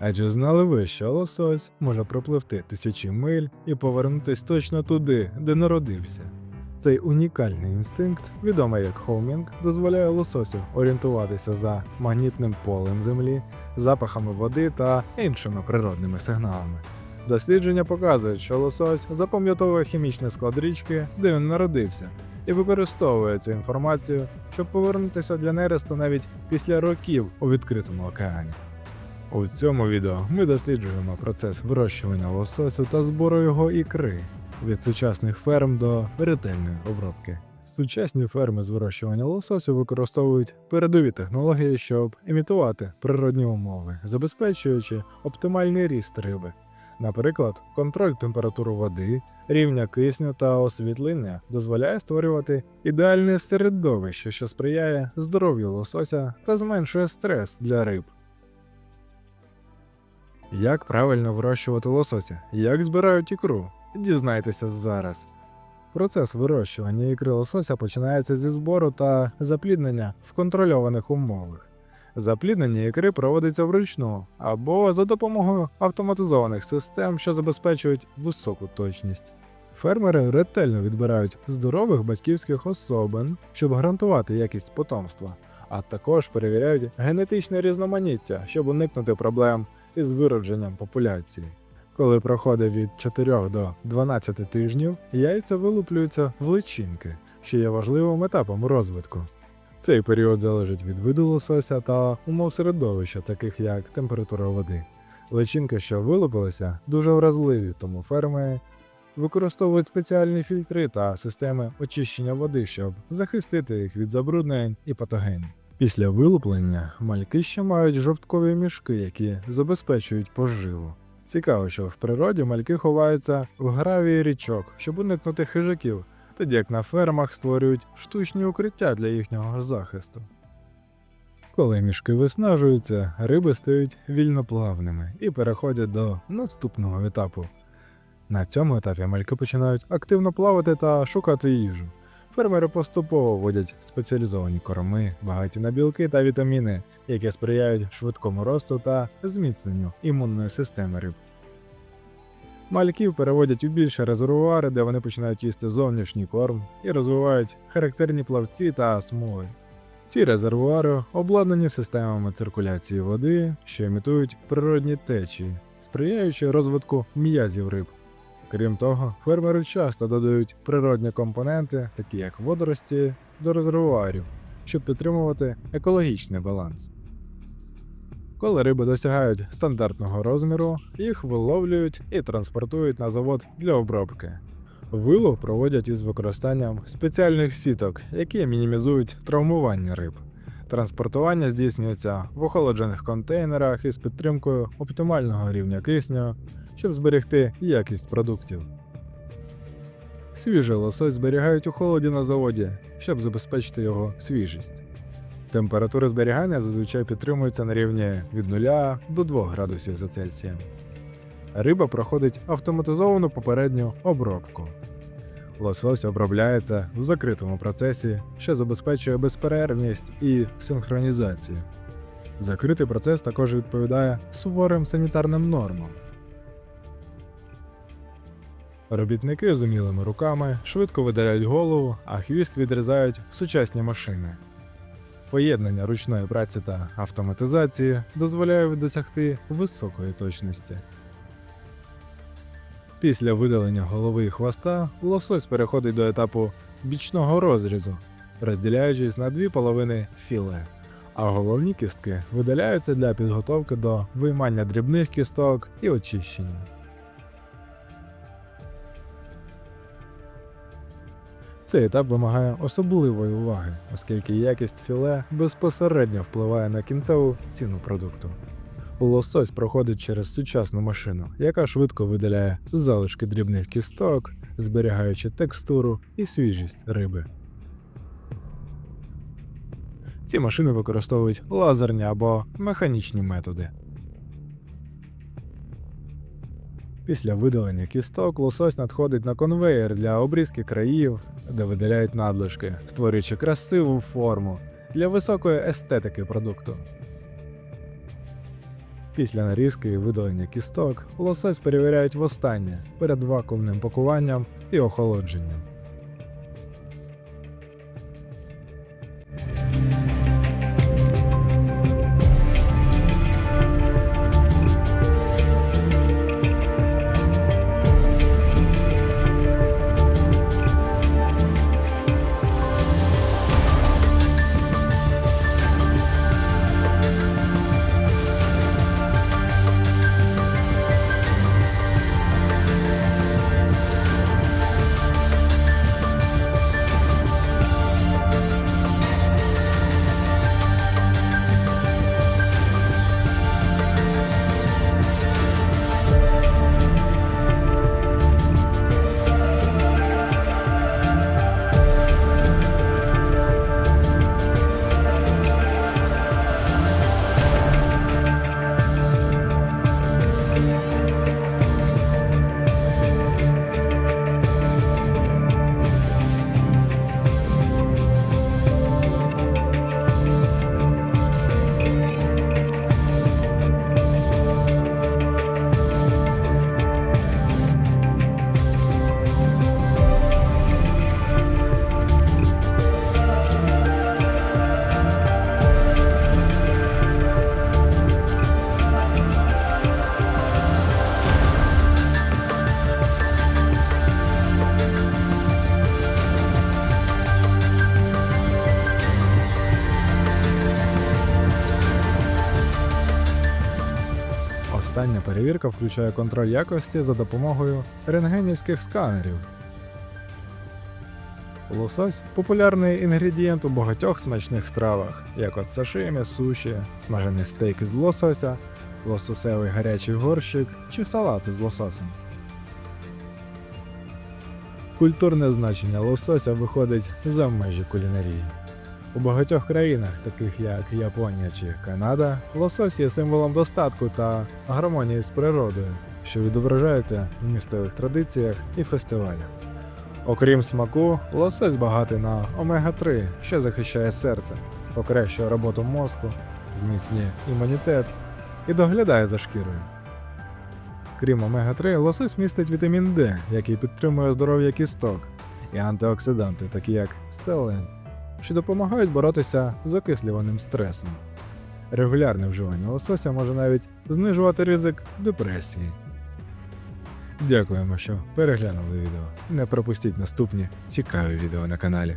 А чи знали ви, що лосось може пропливти тисячі миль і повернутись точно туди, де народився? Цей унікальний інстинкт, відомий як хоумінг, дозволяє лососю орієнтуватися за магнітним полем землі, запахами води та іншими природними сигналами. Дослідження показують, що лосось запам'ятовує хімічний склад річки, де він народився, і використовує цю інформацію, щоб повернутися для нересту навіть після років у відкритому океані. У цьому відео ми досліджуємо процес вирощування лососю та збору його ікри від сучасних ферм до ретельної обробки. Сучасні ферми з вирощування лососю використовують передові технології, щоб імітувати природні умови, забезпечуючи оптимальний ріст риби. Наприклад, контроль температури води, рівня кисню та освітлення дозволяє створювати ідеальне середовище, що сприяє здоров'ю лосося та зменшує стрес для риб. Як правильно вирощувати лосося? Як збирають ікру? Дізнайтеся зараз. Процес вирощування ікри лосося починається зі збору та запліднення в контрольованих умовах. Запліднення ікри проводиться вручну або за допомогою автоматизованих систем, що забезпечують високу точність. Фермери ретельно відбирають здорових батьківських особин, щоб гарантувати якість потомства, а також перевіряють генетичне різноманіття, щоб уникнути проблем із виродженням популяції. Коли проходить від 4 до 12 тижнів, яйця вилуплюються в личинки, що є важливим етапом розвитку. Цей період залежить від виду лосося та умов середовища, таких як температура води. Личинки, що вилупилися, дуже вразливі, тому ферми використовують спеціальні фільтри та системи очищення води, щоб захистити їх від забруднень і патогенів. Після вилуплення мальки ще мають жовткові мішки, які забезпечують поживу. Цікаво, що в природі мальки ховаються в гравії річок, щоб уникнути хижаків, тоді як на фермах створюють штучні укриття для їхнього захисту. Коли мішки виснажуються, риби стають вільноплавними і переходять до наступного етапу. На цьому етапі мальки починають активно плавати та шукати їжу. Фермери поступово вводять спеціалізовані корми, багаті на білки та вітаміни, які сприяють швидкому росту та зміцненню імунної системи риб. Мальків переводять у більші резервуари, де вони починають їсти зовнішній корм і розвивають характерні плавці та смуги. Ці резервуари обладнані системами циркуляції води, що імітують природні течії, сприяючи розвитку м'язів риб. Крім того, фермери часто додають природні компоненти, такі як водорості, до резервуарів, щоб підтримувати екологічний баланс. Коли риби досягають стандартного розміру, їх виловлюють і транспортують на завод для обробки. Вилов проводять із використанням спеціальних сіток, які мінімізують травмування риб. Транспортування здійснюється в охолоджених контейнерах із підтримкою оптимального рівня кисню, щоб зберегти якість продуктів. Свіжий лосось зберігають у холоді на заводі, щоб забезпечити його свіжість. Температура зберігання зазвичай підтримується на рівні від 0 до 2 градусів за Цельсієм. Риба проходить автоматизовану попередню обробку. Лосось обробляється в закритому процесі, що забезпечує безперервність і синхронізацію. Закритий процес також відповідає суворим санітарним нормам. Робітники з умілими руками швидко видаляють голову, а хвіст відрізають сучасні машини. Поєднання ручної праці та автоматизації дозволяє досягти високої точності. Після видалення голови і хвоста лосось переходить до етапу бічного розрізу, розділяючись на дві половини філе, а головні кістки видаляються для підготовки до виймання дрібних кісток і очищення. Цей етап вимагає особливої уваги, оскільки якість філе безпосередньо впливає на кінцеву ціну продукту. Лосось проходить через сучасну машину, яка швидко видаляє залишки дрібних кісток, зберігаючи текстуру і свіжість риби. Ці машини використовують лазерні або механічні методи. Після видалення кісток лосось надходить на конвеєр для обрізки країв, де видаляють надлишки, створюючи красиву форму для високої естетики продукту. Після нарізки і видалення кісток лосось перевіряють востаннє перед вакуумним пакуванням і охолодженням. Остання перевірка включає контроль якості за допомогою рентгенівських сканерів. Лосось популярний інгредієнт у багатьох смачних стравах, як от сашимі, суші, смажений стейк із лосося, лососевий гарячий горщик чи салат із лососем. Культурне значення лосося виходить за межі кулінарії. У багатьох країнах, таких як Японія чи Канада, лосось є символом достатку та гармонії з природою, що відображається в місцевих традиціях і фестивалях. Окрім смаку, лосось багатий на омега-3, що захищає серце, покращує роботу мозку, зміцнює імунітет і доглядає за шкірою. Крім омега-3, лосось містить вітамін Д, який підтримує здоров'я кісток, і антиоксиданти, такі як селен, що допомагають боротися з окислюваним стресом. Регулярне вживання лосося може навіть знижувати ризик депресії. Дякуємо, що переглянули відео. Не пропустіть наступні цікаві відео на каналі.